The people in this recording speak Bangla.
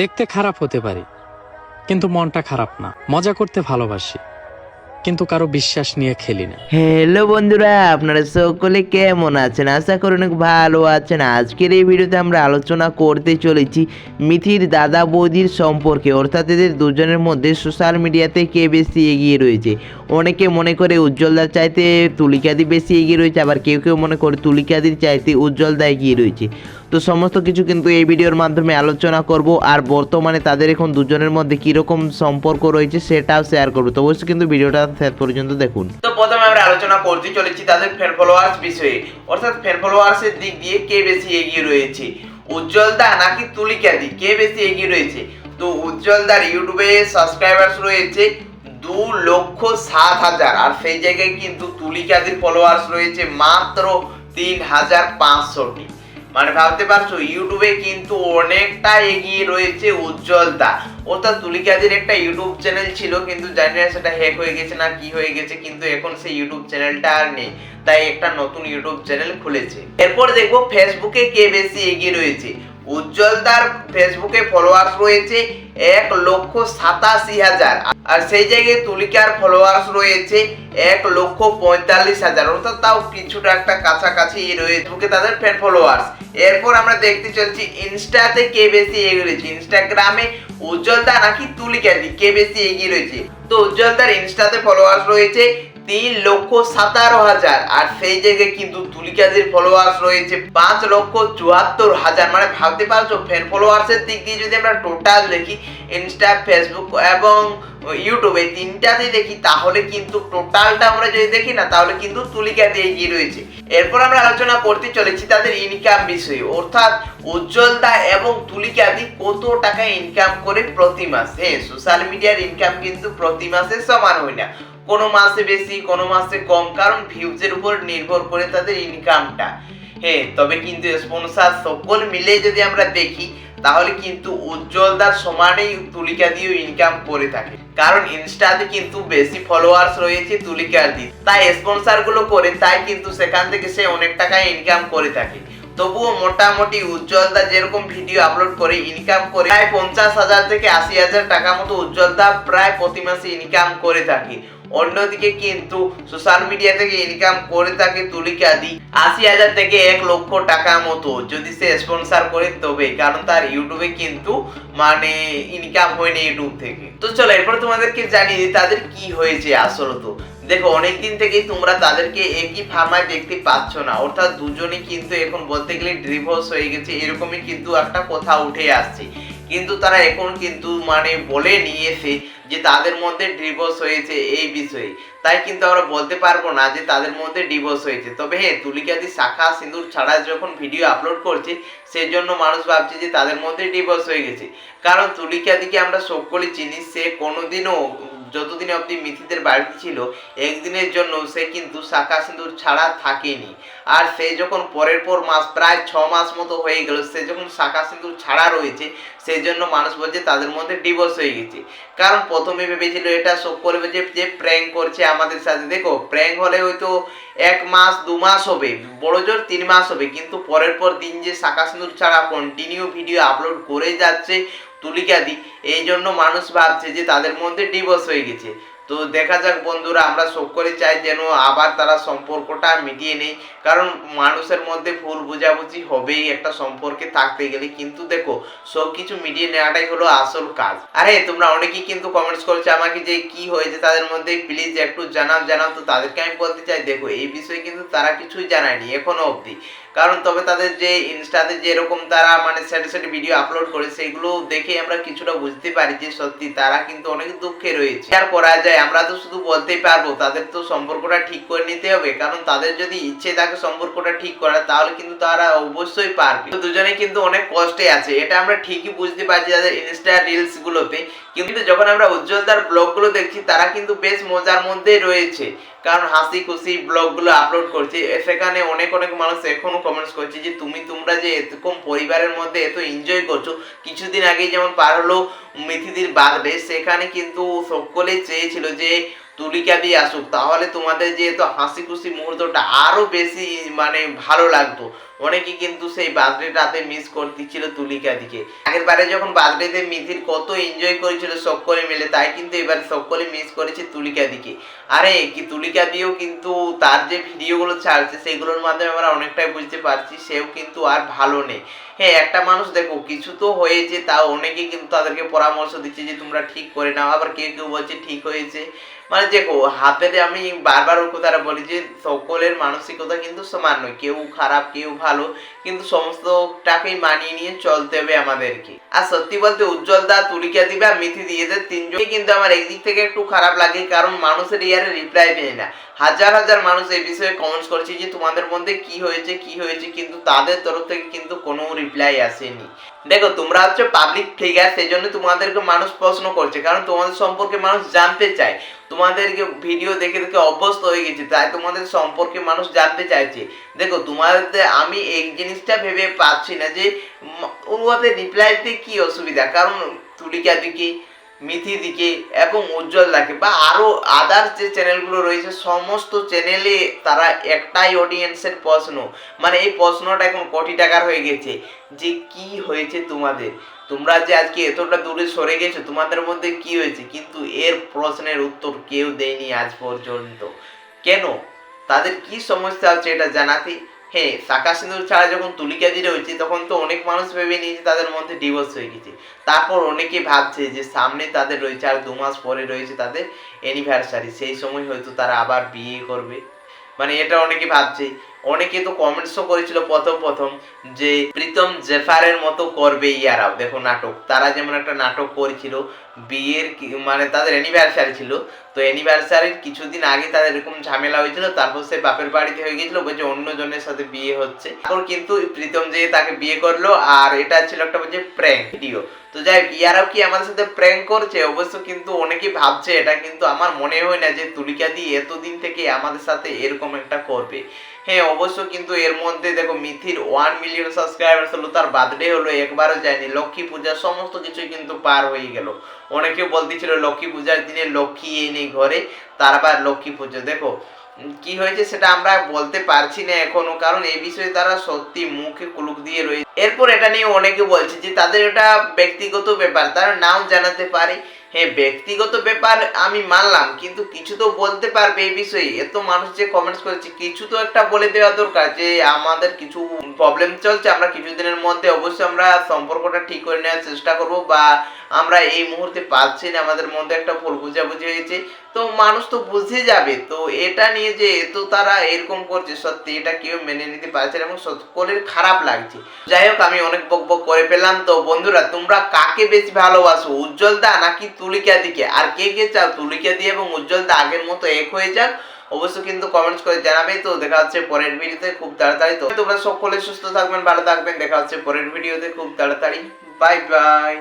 দেখতে খারাপ হতে পারি, কিন্তু মনটা খারাপ না। মজা করতে ভালোবাসি, কিন্তু কারও বিশ্বাস নিয়ে খেলি না। হ্যালো বন্ধুরা, আপনারা সকলে কেমন আছেন? আশা করি অনেক ভালো আছেন। আজকের এই ভিডিওতে আমরা আলোচনা করতে চলেছি মিথির দাদা বৌদির সম্পর্কে। অর্থাৎ এদের দুজনের মধ্যে সোশ্যাল মিডিয়াতে কে বেশি এগিয়ে রয়েছে? অনেকে মনে করে উজ্জ্বলদার চাইতে তুলিকাদি বেশি এগিয়ে রয়েছে, আবার কেউ কেউ মনে করে তুলিকাদির চাইতে উজ্জ্বলদা এগিয়ে রয়েছে। তো সমস্ত কিছু কিন্তু এই ভিডিওর মাধ্যমে আলোচনা করব। আর বর্তমানে তাদের এখন দুজনের মধ্যে কীরকম সম্পর্ক রয়েছে সেটাও শেয়ার করব। তো অবশ্যই কিন্তু ভিডিওটা শেষ পর্যন্ত দেখুন। তো প্রথমে আমরা আলোচনা করতে চলেছি তাদের ফ্যান ফলোয়ার্স বিষয়ে। অর্থাৎ ফ্যান ফলোয়ার্সের দিক দিয়ে কে বেশি এগিয়ে রয়েছে? উজ্জ্বলদা নাকি তুলিকা দি কে বেশি এগিয়ে রয়েছে? তো উজ্জ্বলদার ইউটিউবে সাবস্ক্রাইবার্স রয়েছে দু লক্ষ সাত হাজার। আর সেই জায়গায় কিন্তু তুলিকাদির ফলোয়ার্স রয়েছে মাত্র তিন হাজার পাঁচশোটি। মানে ভাবতে পারছ ইউটিউবে কিন্তু অনেকটা এগিয়ে রয়েছে উজ্জ্বলতা। অর্থাৎ তুলিকাদের একটা ইউটিউব চ্যানেল ছিল, কিন্তু জানি না সেটা হ্যাক হয়ে গেছে না কি হয়ে গেছে, কিন্তু এখন সেই ইউটিউব চ্যানেলটা আর নেই। তাই একটা নতুন ইউটিউব চ্যানেল খুলেছে। এরপর দেখব ফেসবুকে কে বেশি এগিয়ে রয়েছে। উজ্জ্বলদার ফেসবুকে ফলোয়ার্স রয়েছে এক লক্ষ সাতাশি হাজার। আর সেই জায়গায় তুলিকার ফলোয়ার্স রয়েছে এক লক্ষ পঁয়তাল্লিশ হাজার। অর্থাৎ তাও কিছুটা একটা কাছাকাছি রয়েছে ফেসবুকে তাদের ফ্যান ফলোয়ার্স এরপর আমরা দেখতে চলছি ইনস্টাতে কে বেশি এগিয়ে রয়েছে? ইনস্টাগ্রামে উজ্জ্বলদা নাকি তুলিকাদি কে বেশি এগিয়ে রয়েছে? তো উজ্জ্বলদার ইনস্টাতে ফলোয়ার্স রয়েছে তিন লক্ষ সাতারো হাজার। আর সেই জায়গায় কিন্তু তুলিকাদের ফলোয়ার্স রয়েছে পাঁচ লক্ষ চুয়াত্তর হাজার। মানে ভাবতে পারছ ফ্যান ফলোয়ার্সের দিক দিয়ে যদি আমরা টোটাল দেখি ইনস্টা ফেসবুক এবং ইউটিউবে তিনটাতে দেখি, তাহলে কিন্তু টোটালটা আমরা যদি দেখি না, তাহলে কিন্তু তুলিকা দিয়ে এগিয়ে রয়েছে। এরপর আমরা আলোচনা করতে চলেছি তাদের ইনকাম বিষয়ে। অর্থাৎ উজ্জ্বলতা এবং তুলিকাদি কত টাকা ইনকাম করে প্রতি মাস? হ্যাঁ সোশ্যাল মিডিয়ার ইনকাম কিন্তু প্রতি মাসে সমান হয় না। কোনো মাসে বেশি, কোনো মাসে কম, কারণ ভিউজের উপর নির্ভর করে তাদের ইনকামটা হ্যাঁ তবে কিন্তু স্পন্সার সকল মিলে যদি আমরা দেখি, তাহলে কিন্তু উজ্জ্বলদার সমানেই তুলিকা দিয়েও ইনকাম করে থাকে। কারণ ইনস্টাতে কিন্তু বেশি ফলোয়ার্স রয়েছে তুলিকার দিয়ে তাই স্পন্সারগুলো করে, তাই কিন্তু সেখান থেকে সে অনেক টাকা ইনকাম করে থাকে। তবুও মোটামুটি উজ্জ্বলদা যেরকম ভিডিও আপলোড করে ইনকাম করে প্রায় পঞ্চাশ হাজার থেকে আশি হাজার টাকা মতো উজ্জ্বলদা প্রায় প্রতি মাসে ইনকাম করে থাকে। অন্যদিকে কিন্তু সোশ্যাল মিডিয়া থেকে ইনকাম করে থাকে তুলিকা দি আশি হাজার থেকে এক লক্ষ টাকা মতো যদি সে স্পন্সার করে তবে, কারণ তার ইউটিউবে কিন্তু মানে ইনকাম হয়নি ইউটিউব থেকে। তো চলো, এরপর তোমাদেরকে জানিয়ে দিই তাদের কি হয়েছে আসলত দেখো, অনেকদিন থেকেই তোমরা তাদেরকে একই ফার্মায় দেখতে পাচ্ছ না। অর্থাৎ দুজনে কিন্তু এখন বলতে গেলে ডিভোর্স হয়ে গেছে, এরকমই কিন্তু একটা কথা উঠে আসছে। কিন্তু তারা এখন কিন্তু মানে বলে নিয়েছে যে তাদের মধ্যে ডিভোর্স হয়েছে, এই বিষয়ে। তাই কিন্তু আমরা বলতে পারব না যে তাদের মধ্যে ডিভোর্স হয়েছে। তবে হ্যাঁ তুলিকাদি শাখা সিঁদুর ছাড়া যখন ভিডিও আপলোড করছে সেই জন্য মানুষ ভাবছে যে তাদের মধ্যে ডিভোর্স হয়ে গেছে। কারণ তুলিকাদিকে আমরা সকলে চিনি সে কোনোদিনও যতদিন অবধি মিথিদের বাড়িতে ছিল, একদিনের জন্য সে কিন্তু শাখা সিঁদুর ছাড়া থাকেনি। আর সে যখন পরের পর মাস, প্রায় ছ মাস মতো হয়ে গেল, সে যখন শাখা সিঁদুর ছাড়া রয়েছে সেই জন্য মানুষ বলছে তাদের মধ্যে ডিভোর্স হয়ে গেছে। কারণ প্রথমে ভেবেছিল এটা শোক করবে যে যে প্র্যাঙ্ক করছে আমাদের সাথে। দেখো প্র্যাঙ্ক হলে হয়তো এক মাস, দু মাস হবে, বড় জোর তিন মাস হবে। কিন্তু পরের পর দিন যে শাখা সিঁদুর ছাড়া কন্টিনিউ ভিডিও আপলোড করে যাচ্ছে তুলিকাদি এই জন্য মানুষ ভাবছে যে তাদের মধ্যে ডিভোর্স হয়ে গেছে। তো দেখা যাক বন্ধুরা, আমরা সকলে চাই যেন আবার তারা সম্পর্কটা মিটিয়ে নেই। কারণ মানুষের মধ্যে ভুল বোঝাবুঝি হবেই একটা সম্পর্কে থাকতে গেলে। কিন্তু দেখো, সব কিছু মিটিয়ে নেওয়াটাই হলো আসল কাজ। আরে, তোমরা অনেকেই কিন্তু কমেন্টস করছে আমাকে যে কি হয়েছে তাদের মধ্যে। প্লিজ একটু জানাও জানাও। তো তাদেরকে আমি বলতে চাই, দেখো, এই বিষয়ে কিন্তু তারা কিছুই জানায়নি এখনও অবধি। কারণ তবে তাদের যে ইনস্টাতে যেরকম তারা মানে সেট সেট ভিডিও আপলোড করে, সেইগুলো দেখে আমরা কিছুটা বুঝতে পারি যে সত্যি তারা কিন্তু অনেক দুঃখে রয়েছে। আর করা যায় আমরা তো শুধু বলতেই পারব, তাদের তো সম্পর্কটা ঠিক করে নিতে হবে। কারণ তাদের যদি ইচ্ছে থাকে সম্পর্কটা ঠিক করার, তাহলে কিন্তু তারা অবশ্যই পারবে। দুজনে কিন্তু অনেক কষ্টে আছে। এটা আমরা ঠিকই বুঝতে পারছি তাদের ইনস্টা রিলস গুলোতে। কিন্তু যখন আমরা উজ্জ্বলদার ব্লগগুলো দেখছি, তারা কিন্তু বেশ মজার মধ্যেই রয়েছে। কারণ হাসি খুশি ব্লগগুলো আপলোড করছি সেখানে অনেক অনেক মানুষ এখনও কমেন্টস করছে যে, তুমি তোমরা যে এরকম পরিবারের মধ্যে এত এনজয় করছ, কিছুদিন আগে যেমন পার হলো মিথিদির বার্থডে সেখানে কিন্তু সকলে চেয়েছিল যে তুলিকা দিয়ে আসুক, তাহলে তোমাদের যে যেহেতু হাসি খুশি মুহূর্তটা আরও বেশি মানে ভালো লাগতো। অনেকে কিন্তু সেই বার্থডেটাতে মিস করতেছিল তুলিকা দিকে। আগের বারে যখন বার্থডেতে মিথির কত এনজয় করেছিল সকলে মিলে, তাই কিন্তু এবার সকলে মিস করেছে তুলিকা দিকে। আরে, কি তুলিকা দিয়েও কিন্তু তার যে ভিডিওগুলো ছাড়ছে, সেগুলোর মাধ্যমে আমরা অনেকটাই বুঝতে পারছি, সেও কিন্তু আর ভালো নেই। হ্যাঁ একটা মানুষ দেখো, কিছু তো হয়েছে তা অনেকেই কিন্তু তাদেরকে পরামর্শ দিচ্ছে যে তোমরা ঠিক করে নাও, আবার কেউ কেউ বলছে ঠিক হয়েছে। মানে দেখো, হাতেতে আমি বারবার কথাটা বলি যে, সকলের মানসিকতা কিন্তু সমান নয়, কেউ খারাপ, কেউ ভালো, কিন্তু সমস্তটাকেই মানিয়ে নিয়ে চলতে হবে আমাদেরকে। আর সত্যি বলতে, উজ্জ্বল দা তুলিকা দিবে আর মিথি দিয়ে এদের তিনজনই কিন্তু আমার একদিক থেকে একটু খারাপ লাগে, কারণ মানুষের ইয়ারে রিপ্লাই দেয় না। হাজার হাজার মানুষ এই বিষয়ে কমেন্টস করছে যে, তোমাদের মধ্যে কি হয়েছে কি হয়েছে, কিন্তু তাদের তরফ থেকে কিন্তু কোনো রিপ্লাই আসেনি। দেখো, তোমরা হচ্ছে পাবলিক ফিগার সেই জন্য তোমাদেরকে মানুষ প্রশ্ন করছে, কারণ তোমাদের সম্পর্কে মানুষ জানতে চায়। তোমাদেরকে ভিডিও দেখে দেখে অভ্যস্ত হয়ে গেছে, তাই তোমাদের সম্পর্কে মানুষ জানতে চাইছে। দেখো, তোমাদের, আমি এই জিনিসটা ভেবে পাচ্ছি না যে ওদের রিপ্লাইতে কি অসুবিধা? কারণ, তুলিকা দিকে মিথি দিকে এবং উজ্জ্বল দাকে বা আরও আদার্স যে চ্যানেলগুলো রয়েছে, সমস্ত চ্যানেলে তারা একটাই অডিয়েন্সের প্রশ্ন। মানে এই প্রশ্নটা এখন কোটি টাকার হয়ে গেছে। যে কি হয়েছে তোমাদের? তোমরা যে আজকে এতটা দূরে সরে গেছো, তোমাদের মধ্যে কি হয়েছে? কিন্তু এর প্রশ্নের উত্তর কেউ দেয়নি আজ পর্যন্ত। কেন? তাদের কি সমস্যা হচ্ছে এটা জানাতে? হ্যাঁ শাখা সিঁদুর ছাড়া যখন তুলিকা দিয়ে রয়েছে তখন তো অনেক মানুষ ভেবে নিয়েছে তাদের মধ্যে ডিভোর্স হয়ে গেছে। তারপর অনেকে ভাবছে যে সামনে তাদের রয়েছে আর দু মাস পরে রয়েছে তাদের অ্যানিভার্সারি সেই সময় হয়তো তারা আবার বিয়ে করবে। মানে এটা অনেকে ভাবছে। অনেকে তো কমেন্টসও করেছিল প্রথম প্রথম যে প্রীতম জেফারের মতো করবে ইয়ারাও দেখো নাটক। তারা যেমন একটা নাটক করেছিল, বিয়ের মানে তাদের অ্যানিভার্সারি ছিল। তো অ্যানিভার্সারির কিছুদিন আগে তাদের এরকম ঝামেলা হয়েছিল, তারপর সে বাপের বাড়িতে হয়ে গেছিল বলছে অন্য জনের সাথে বিয়ে হচ্ছে। তারপর কিন্তু প্রীতম যে তাকে বিয়ে করল, আর এটা ছিল একটা বলছে প্র্যাঙ্ক ভিডিও তো যাই হোক, ইয়ারাও কি আমাদের সাথে প্র্যাঙ্ক করছে? অবশ্য কিন্তু অনেকে ভাবছে, এটা কিন্তু আমার মনে হয় না যে তুলিকা দি এতদিন থেকে আমাদের সাথে এরকম একটা করবে। হ্যাঁ অবশ্য কিন্তু এর মধ্যে দেখো মিথির ওয়ান মিলিয়ন সাবস্ক্রাইবার্স হলো, তার বার্থডে হলো, একবারও যায়নি। লক্ষ্মী পূজা সমস্ত কিছুই কিন্তু পার হয়ে গেল। অনেকে বলতেছিল লক্ষ্মী পূজার দিনে লক্ষ্মী এনে ঘরে তারপর লক্ষ্মী পুজো। দেখো, কি হয়েছে সেটা আমরা বলতে পারছি না এখনও, কারণ এই বিষয়ে তারা সত্যি মুখে কুলুক দিয়ে রয়েছে এরপর এটা নিয়ে অনেকে বলছে যে তাদের এটা ব্যক্তিগত ব্যাপার, তারা নাও জানাতে পারে। হ্যাঁ ব্যক্তিগত ব্যাপার আমি মানলাম, কিন্তু কিছু তো বলতে পারবে এই বিষয়ে। এত মানুষ যে কমেন্টস করেছে, কিছু তো একটা বলে দেওয়া দরকার যে আমাদের কিছু প্রবলেম চলছে। আমরা কিছুদিনের মধ্যে অবশ্যই আমরা সম্পর্কটা ঠিক করে নেওয়ার চেষ্টা করব বা আমরা এই মুহূর্তে পাচ্ছি না, আমাদের মধ্যে একটা ভুল বুঝাবুঝি হয়েছে। তো মানুষ তো বুঝে যাবে, তো এটা নিয়ে যে এত তারা এরকম করছে, সত্যি এটা কেউ মেনে নিতে পারছে না এবং সকলের খারাপ লাগছে। যাই হোক, আমি অনেক বক বক করে পেলাম তো বন্ধুরা, তোমরা কাকে বেশি ভালোবাসো উজ্জ্বল দা নাকি তুলিকা দিকে? আর কে কে চাও তুলিকা দিয়ে এবং উজ্জ্বল দা আগের মতো এক হয়ে যাক? অবশ্য কিন্তু কমেন্টস করে জানাবে। তো দেখা হচ্ছে পরের ভিডিওতে খুব তাড়াতাড়ি। তো তোমরা সকলে সুস্থ থাকবেন, ভালো থাকবেন। দেখা হচ্ছে পরের ভিডিওতে খুব তাড়াতাড়ি। Bye bye